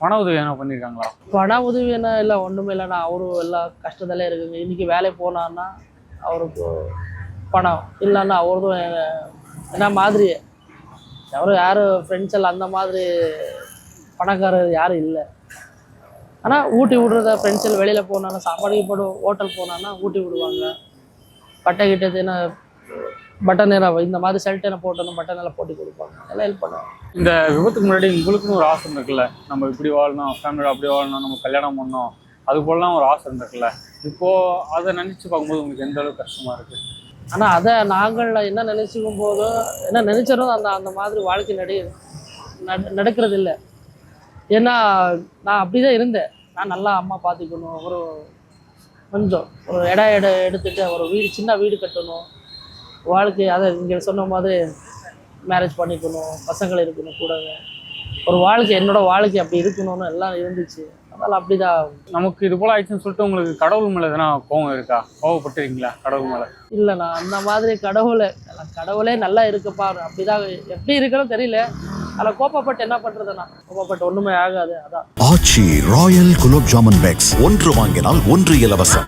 பண உதவி என்ன பண்ணியிருக்காங்களா பண உதவி என்ன இல்லை ஒன்றுமே இல்லைண்ணா அவரும் எல்லாம் கஷ்டத்திலே இருக்குங்க. இன்றைக்கி வேலைக்கு போனான்னா அவருக்கு பணம். இல்லைன்னா அவரதும் என்ன மாதிரி? அவரும் யாரும் ஃப்ரெண்ட்ஸ் எல்லாம் அந்த மாதிரி பணக்காரர் யாரும் இல்லை. ஆனால் ஊட்டி விடுறத ஃப்ரெண்ட்ஸ் எல்லாம் வெளியில் போனான்னா சாப்பாடு போடு ஹோட்டல் போனான்னா ஊட்டி விடுவாங்க. பட்டை கிட்டது என்ன பட்டன் நேரம் இந்த மாதிரி என்ன போட்டணும் பட்டன் எல்லாம் போட்டு கொடுப்பாங்க. எல்லாம் ஹெல்ப் பண்ணுவாங்க. இந்த விபத்துக்கு முன்னாடி உங்களுக்குன்னு ஒரு ஆசை இருந்திருக்குல்ல? நம்ம இப்படி வாழணும் ஃபேமிலியோட அப்படி வாழணும் நம்ம கல்யாணம் பண்ணணும் அது போலலாம் ஒரு ஆசை இருந்திருக்குல்ல? இப்போ அதை நினைச்சு பார்க்கும்போது உங்களுக்கு எந்த அளவுக்கு கஷ்டமா இருக்கு? ஆனால் அதை நாங்கள் என்ன நினச்சிக்கும் போதோ என்ன நினச்சாலும் அந்த அந்த மாதிரி வாழ்க்கை நடி நட- நடக்கிறது இல்லை ஏன்னா நான் அப்படி தான் இருந்தேன். நான் நல்லா அம்மா பார்த்துக்கணும் ஒரு கொஞ்சம் ஒரு இடம் இடம் எடுத்துட்டு ஒரு வீடு சின்ன வீடு கட்டணும். வாழ்க்கை அதை இங்கே சொன்ன மாதிரி மேரேஜ் பண்ணிக்கணும் பசங்கள் இருக்கணும் கூடவே ஒரு வாழ்க்கை என்னோட வாழ்க்கை அப்படி இருக்கணும்னு எல்லாம் இருந்துச்சு. அதனால் அப்படி தான் நமக்கு இது போல ஆயிடுச்சுன்னு சொல்லிட்டு உங்களுக்கு கடவுள் மேல எதனா கோவம் இருக்கா? கோவப்பட்டிருக்கீங்களா கடவுள் மேல? இல்லைண்ணா அந்த மாதிரி கடவுளை கடவுளே நல்லா இருக்குப்பா. அப்படிதான் எப்படி இருக்கணும் தெரியல. அதில் கோப்பப்பட்டு என்ன பண்ணுறதுண்ணா கோப்பப்பட்டு ஒன்றுமே ஆகாது அதான். ஆச்சி ராயல் குலோப் ஜாமுன் பேக்ஸ் ஒன்று வாங்கினால் ஒன்று இலவசம்.